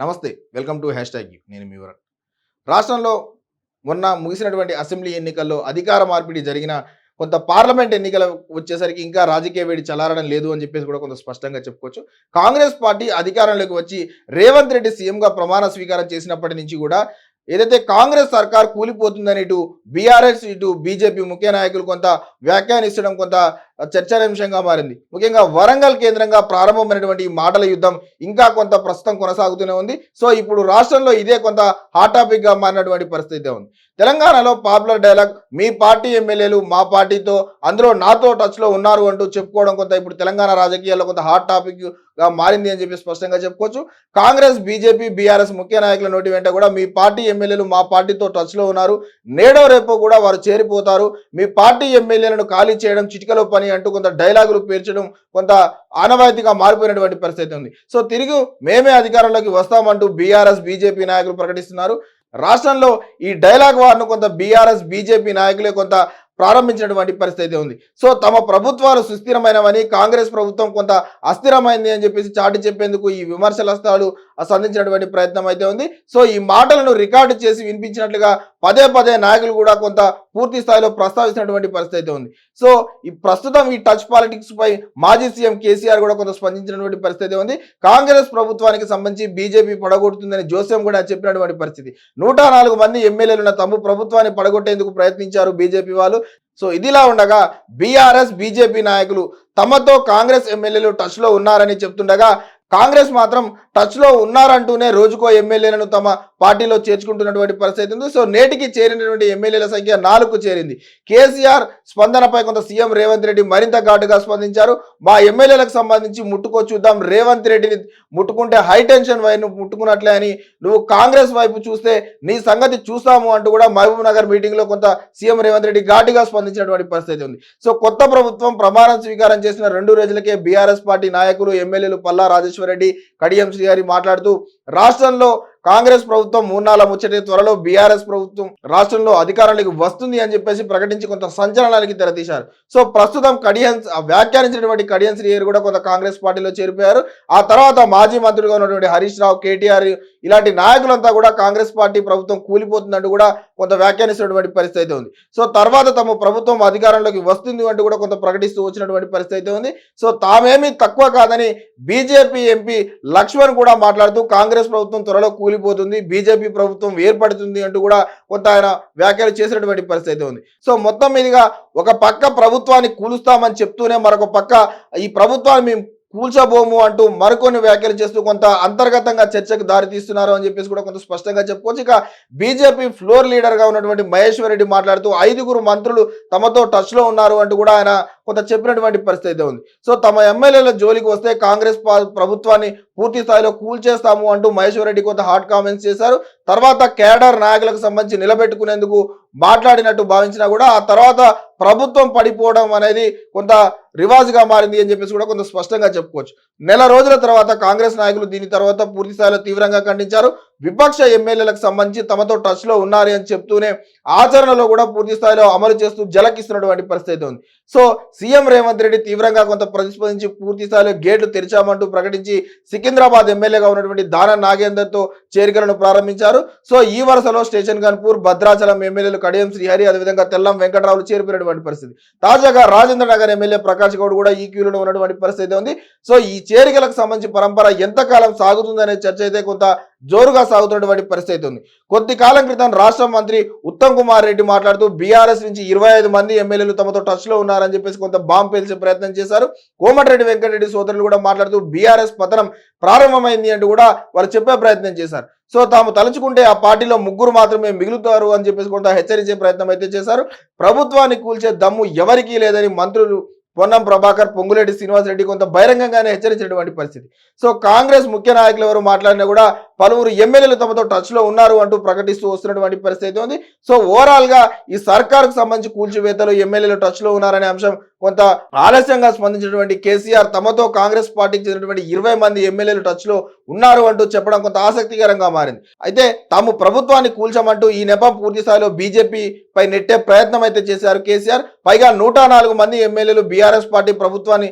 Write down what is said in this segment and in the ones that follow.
నమస్తే welcome to hash tag నేను మీ వరణ్. రాష్ట్రంలో మొన్న ముగిసినటువంటి అసెంబ్లీ ఎన్నికల్లో అధికార మార్పిడి జరిగిన కొంత పార్లమెంట్ ఎన్నికలు వచ్చేసరికి ఇంకా రాజకీయ వేడి చలారడం లేదు అని చెప్పేసి కూడా కొంత స్పష్టంగా చెప్పుకోవచ్చు. కాంగ్రెస్ పార్టీ అధికారంలోకి వచ్చి రేవంత్ రెడ్డి సీఎంగా ప్రమాణ స్వీకారం చేసినప్పటి నుంచి కూడా ఏదైతే కాంగ్రెస్ సర్కార్ కూలిపోతుందని ఇటు బీఆర్ఎస్ ఇటు బీజేపీ ముఖ్య నాయకులు కొంత వ్యాఖ్యానిస్తడం కొంత చర్చాంశంగా మారింది. ముఖ్యంగా వరంగల్ కేంద్రంగా ప్రారంభమైనటువంటి ఈ మాటల యుద్ధం ఇంకా కొంత ప్రస్తుతం కొనసాగుతూనే ఉంది. సో ఇప్పుడు రాష్ట్రంలో ఇదే కొంత హాట్ టాపిక్గా మారినటువంటి పరిస్థితి ఉంది. తెలంగాణలో పాపులర్ డైలాగ్ మీ పార్టీ ఎమ్మెల్యేలు మా పార్టీతో అందులో నాతో టచ్లో ఉన్నారు అంటూ చెప్పుకోవడం కొంత ఇప్పుడు తెలంగాణ రాజకీయాల్లో కొంత హాట్ టాపిక్గా మారింది అని చెప్పి స్పష్టంగా చెప్పుకోవచ్చు. కాంగ్రెస్ బీజేపీ బీఆర్ఎస్ ముఖ్య నాయకుల నోటి వెంట కూడా మీ పార్టీ ఎమ్మెల్యేలు మా పార్టీతో టచ్లో ఉన్నారు. నేడో రేపో కూడా వారు చేరిపోతారు. మీ పార్టీ ఎమ్మెల్యేలను ఖాళీ చేయడం చిటికలో పని అంటూ కొంత డైలాగులు పేర్చడం కొంత ఆనవాయితీగా మారిపోయినటువంటి పరిస్థితి ఉంది. సో తిరిగి మేమే అధికారంలోకి వస్తామంటూ బీఆర్ఎస్ బీజేపీ నాయకులు ప్రకటిస్తున్నారు. రాష్ట్రంలో ఈ డైలాగ్ వారిని కొంత బీఆర్ఎస్ బీజేపీ నాయకులే కొంత ప్రారంభించినటువంటి పరిస్థితి ఉంది. సో తమ ప్రభుత్వాలు సుస్థిరమైనవని కాంగ్రెస్ ప్రభుత్వం కొంత అస్థిరమైంది అని చెప్పేసి చాటి చెప్పేందుకు ఈ విమర్శలస్తాలు సంధించినటువంటి ప్రయత్నం అయితే ఉంది. సో ఈ మాటలను రికార్డు చేసి వినిపించినట్లుగా పదే పదే నాయకులు కూడా కొంత పూర్తి స్థాయిలో ప్రస్తావించినటువంటి పరిస్థితి ఉంది. సో ఈ ప్రస్తుతం ఈ టచ్ పాలిటిక్స్ పై మాజీ సీఎం కేసీఆర్ కూడా కొంత స్పందించినటువంటి పరిస్థితి ఉంది. కాంగ్రెస్ ప్రభుత్వానికి సంబంధించి బీజేపీ పడగొడుతుందని జోస్యం కూడా చెప్పినటువంటి పరిస్థితి. నూట నాలుగు మంది ఎమ్మెల్యేలున్న తమ ప్రభుత్వాన్ని పడగొట్టేందుకు ప్రయత్నించారు బీజేపీ వాళ్ళు. సో ఇదిలా ఉండగా బీఆర్ఎస్ బీజేపీ నాయకులు తమతో కాంగ్రెస్ ఎమ్మెల్యేలు టచ్లో ఉన్నారని చెప్తుండగా కాంగ్రెస్ మాత్రం టచ్లో ఉన్నారంటూనే రోజుకో ఎమ్మెల్యేలను తమ పార్టీలో చేర్చుకుంటున్నటువంటి పరిస్థితి ఉంది. సో నేటికి చేరినటువంటి ఎమ్మెల్యేల సంఖ్య నాలుగు చేరింది. కేసీఆర్ స్పందనపై కొంత సీఎం రేవంత్ రెడ్డి మరింత ఘాటుగా స్పందించారు. మా ఎమ్మెల్యేలకు సంబంధించి ముట్టుకో చూద్దాం. రేవంత్ రెడ్డిని ముట్టుకుంటే హై టెన్షన్ వైపు ముట్టుకున్నట్లే అని నువ్వు కాంగ్రెస్ వైపు చూస్తే నీ సంగతి చూస్తాము అంటూ కూడా మహబూబ్ నగర్ మీటింగ్లో కొంత సీఎం రేవంత్ రెడ్డి ఘాటుగా స్పందించినటువంటి పరిస్థితి ఉంది. సో కొత్త ప్రభుత్వం ప్రమాణ స్వీకారం చేసిన రెండు రోజులకే బీఆర్ఎస్ పార్టీ నాయకులు ఎమ్మెల్యేలు పల్లా రాజేశ్వర రెడ్డి కడియం శ్రీ గారి మాట్లాడుతూ రాష్ట్రంలో కాంగ్రెస్ ప్రభుత్వం మూన్నాళ్ళ ముచ్చటి త్వరలో బీఆర్ఎస్ ప్రభుత్వం రాష్ట్రంలో అధికారంలోకి వస్తుంది అని చెప్పేసి ప్రకటించి కొంత సంచలనానికి తెరతీశారు. సో ప్రస్తుతం కడియన్స్ వ్యాఖ్యానించినటువంటి కడియన్ శ్రీయర్ కూడా కొంత కాంగ్రెస్ పార్టీలో చేరిపోయారు. ఆ తర్వాత మాజీ మంత్రిగా ఉన్నటువంటి హరీష్ రావు కేటీఆర్ ఇలాంటి నాయకులంతా కూడా కాంగ్రెస్ పార్టీ ప్రభుత్వం కూలిపోతుందంటూ కూడా కొంత వ్యాఖ్యానిస్తున్నటువంటి పరిస్థితి ఉంది. సో తర్వాత తమ ప్రభుత్వం అధికారంలోకి వస్తుంది అంటూ కూడా కొంత ప్రకటిస్తూ వచ్చినటువంటి పరిస్థితి ఉంది. సో తామేమీ తక్కువ కాదని బీజేపీ ఎంపీ లక్ష్మణ్ కూడా మాట్లాడుతూ కాంగ్రెస్ ప్రభుత్వం త్వరలో కూలిపోతుంది బీజేపీ ప్రభుత్వం ఏర్పడుతుంది అంటూ కూడా కొంత ఆయన వ్యాఖ్యలు చేసినటువంటి పరిస్థితి ఉంది. సో మొత్తం మీదుగా ఒక పక్క ప్రభుత్వాన్ని కూలుస్తామని చెప్తూనే మరొక పక్క ఈ ప్రభుత్వాన్ని మేము కూల్చబోము అంటూ మరికొన్ని వ్యాఖ్యలు చేస్తూ కొంత అంతర్గతంగా చర్చకు దారి తీస్తున్నారు అని చెప్పేసి కూడా కొంత స్పష్టంగా చెప్పుకోవచ్చు. ఇక బీజేపీ ఫ్లోర్ లీడర్గా ఉన్నటువంటి మహేశ్వర్ రెడ్డి మాట్లాడుతూ ఐదుగురు మంత్రులు తమతో టచ్లో ఉన్నారు అంటూ కూడా ఆయన కొంత చెప్పినటువంటి పరిస్థితి ఉంది. సో తమ ఎమ్మెల్యేల జోలికి వస్తే కాంగ్రెస్ ప్రభుత్వాన్ని పూర్తి స్థాయిలో కూల్చేస్తాము అంటూ మహేశ్వర్ రెడ్డి కొంత హాట్ కామెంట్స్ చేశారు. తర్వాత కేడర్ నాయకులకు సంబంధించి నిలబెట్టుకునేందుకు మాట్లాడినట్టు భావించినా కూడా ఆ తర్వాత ప్రభుత్వం పడిపోవడం అనేది కొంత రివాజ్గా మారింది అని చెప్పేసి కూడా కొంత స్పష్టంగా చెప్పుకోవచ్చు. నెల రోజుల తర్వాత కాంగ్రెస్ నాయకులు దీని తర్వాత పూర్తి స్థాయిలో తీవ్రంగా ఖండించారు. విపక్ష ఎమ్మెల్యేలకు సంబంధించి తమతో టచ్లో అని చెప్తూనే ఆచరణలో కూడా పూర్తి స్థాయిలో అమలు చేస్తూ జలకిస్తున్నటువంటి పరిస్థితి ఉంది. సో సీఎం రేవంత్ రెడ్డి తీవ్రంగా కొంత ప్రతిస్పందించి పూర్తి స్థాయిలో గేట్లు తెరిచామంటూ ప్రకటించి సికింద్రాబాద్ ఎమ్మెల్యేగా ఉన్నటువంటి దాన నాగేందర్తో చేరికలను ప్రారంభించారు. సో ఈ వరుసలో స్టేషన్ గన్పూర్ భద్రాచలం ఎమ్మెల్యేలు కడియం శ్రీహరి అదేవిధంగా తెల్లం వెంకటరావులు చేరిపోయినటువంటి పరిస్థితి. తాజాగా రాజేంద్ర నగర్ ఎమ్మెల్యే ప్రకాష్ గౌడ్ కూడా ఈ క్యూలో ఉన్నటువంటి పరిస్థితి ఉంది. సో ఈ చేరికలకు సంబంధించి పరంపర ఎంతకాలం సాగుతుందనే చర్చ అయితే కొంత జోరుగా సాగుతున్నటువంటి పరిస్థితి ఉంది. కొద్ది కాలం క్రితం రాష్ట్ర మంత్రి ఉత్తమ్ కుమార్ రెడ్డి మాట్లాడుతూ బీఆర్ఎస్ నుంచి ఇరవై ఐదు మంది ఎమ్మెల్యేలు తమతో టచ్లో ఉన్నారని చెప్పేసి కొంత బాంబు పేల్చే ప్రయత్నం చేశారు. కోమటిరెడ్డి వెంకటరెడ్డి సోదరులు కూడా మాట్లాడుతూ బీఆర్ఎస్ పతనం ప్రారంభమైంది అంటూ కూడా వారు చెప్పే ప్రయత్నం చేశారు. సో తాము తలుచుకుంటే ఆ పార్టీలో ముగ్గురు మాత్రమే మిగులుతారు అని చెప్పేసి కొంత హెచ్చరించే ప్రయత్నం అయితే చేశారు. ప్రభుత్వాన్ని కూల్చే దమ్ము ఎవరికీ లేదని మంత్రులు పొన్నం ప్రభాకర్ పొంగులేటి శ్రీనివాస్ రెడ్డి కొంత బహిరంగంగానే హెచ్చరించినటువంటి పరిస్థితి. సో కాంగ్రెస్ ముఖ్య నాయకులు ఎవరు మాట్లాడినా కూడా పలువురు ఎమ్మెల్యేలు తమతో టచ్లో ఉన్నారు అంటూ ప్రకటిస్తూ వస్తున్నటువంటి పరిస్థితి ఉంది. సో ఓవరాల్గా ఈ సర్కార్కు సంబంధించి కూల్చివేతలు ఎమ్మెల్యేలు టచ్లో ఉన్నారనే అంశం కొంత ఆలస్యంగా స్పందించినటువంటి కేసీఆర్ తమతో కాంగ్రెస్ పార్టీకి చెందినటువంటి ఇరవై మంది ఎమ్మెల్యేలు టచ్లో ఉన్నారు అంటూ చెప్పడం కొంత ఆసక్తికరంగా మారింది. అయితే తాము ప్రభుత్వాన్ని కూల్చమంటూ ఈ నెపం పూర్తి స్థాయిలో బీజేపీ పై నెట్టే ప్రయత్నం అయితే చేశారు కేసీఆర్. పైగా నూట నాలుగు మంది ఎమ్మెల్యేలు బీఆర్ఎస్ పార్టీ ప్రభుత్వాన్ని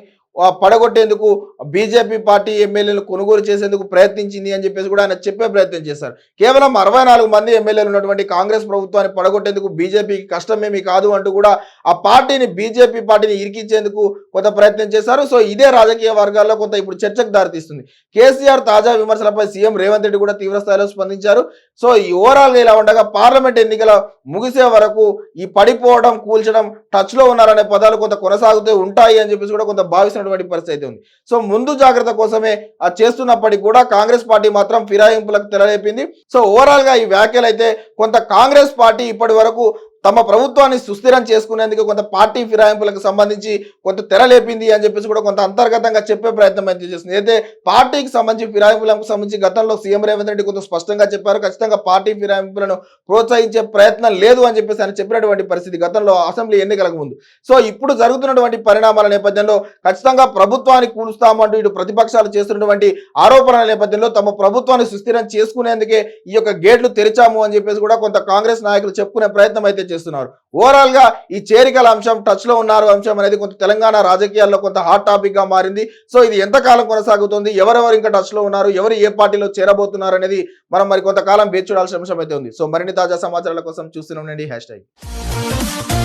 పడగొట్టేందుకు బీజేపీ పార్టీ ఎమ్మెల్యేలు కొనుగోలు చేసేందుకు ప్రయత్నించింది అని చెప్పేసి కూడా ఆయన చెప్పే ప్రయత్నం చేశారు. కేవలం అరవై నాలుగు మంది ఎమ్మెల్యేలు ఉన్నటువంటి కాంగ్రెస్ ప్రభుత్వాన్ని పడగొట్టేందుకు బీజేపీకి కష్టమేమీ కాదు అంటూ కూడా ఆ పార్టీని బీజేపీ పార్టీని ఇరికించేందుకు కొంత ప్రయత్నం చేశారు. సో ఇదే రాజకీయ వర్గాల్లో కొంత ఇప్పుడు చర్చకు దారితీస్తుంది. కేసీఆర్ తాజా విమర్శలపై సీఎం రేవంత్ రెడ్డి కూడా తీవ్ర స్థాయిలో స్పందించారు. సో ఈ ఓవరాల్గా ఇలా ఉండగా పార్లమెంట్ ఎన్నికల ముగిసే వరకు ఈ పడిపోవడం కూల్చడం టచ్లో ఉన్నారనే పదాలు కొంత కొనసాగుతూ ఉంటాయి అని చెప్పేసి కూడా కొంత భావిస్తున్నటువంటి పరిస్థితి అయితే ఉంది. సో ముందు జాగ్రత్త కోసమే ఆ చేస్తున్నప్పటికీ కూడా కాంగ్రెస్ పార్టీ మాత్రం ఫిరాయింపులకు తెరలేపింది. సో ఓవరాల్గా ఈ వ్యాఖ్యలు అయితే కొంత కాంగ్రెస్ పార్టీ ఇప్పటి వరకు తమ ప్రభుత్వాన్ని సుస్థిరం చేసుకునేందుకు కొంత పార్టీ ఫిరాయింపులకు సంబంధించి కొంత తెరలేపింది అని చెప్పేసి కూడా కొంత అంతర్గతంగా చెప్పే ప్రయత్నం అయితే చేస్తుంది. అయితే పార్టీకి సంబంధించి ఫిరాయింపులకు సంబంధించి గతంలో సీఎం రేవంత్ రెడ్డి కొంత స్పష్టంగా చెప్పారు. ఖచ్చితంగా పార్టీ ఫిరాయింపులను ప్రోత్సహించే ప్రయత్నం లేదు అని చెప్పేసి ఆయన చెప్పినటువంటి పరిస్థితి గతంలో అసెంబ్లీ ఎన్నికలకు ముందు. సో ఇప్పుడు జరుగుతున్నటువంటి పరిణామాల నేపథ్యంలో ఖచ్చితంగా ప్రభుత్వాన్ని కూలుస్తామంటూ ఇటు ప్రతిపక్షాలు చేస్తున్నటువంటి ఆరోపణల నేపథ్యంలో తమ ప్రభుత్వాన్ని సుస్థిరం చేసుకునేందుకే ఈ యొక్క గేట్లు తెరిచాము అని చెప్పేసి కూడా కొంత కాంగ్రెస్ నాయకులు చెప్పుకునే ప్రయత్నం అయితే చేస్తున్నారు. ఓవరాల్గా ఈ చేరికల అంశం టచ్లో ఉన్నారు అంశం అనేది కొంత తెలంగాణ రాజకీయాల్లో కొంత హాట్ టాపిక్గా మారింది. సో ఇది ఎంతకాలం కొనసాగుతుంది? ఎవరెవరు ఇంకా టచ్లో ఉన్నారు? ఎవరు ఏ పార్టీలో చేరబోతున్నారు అనేది మనం మరి కొంతకాలం వేచి చూడాల్సిన అంశం అయితే ఉంది. సో మరిన్ని తాజా సమాచారాల కోసం చూస్తూనే ఉండండి. Hash tag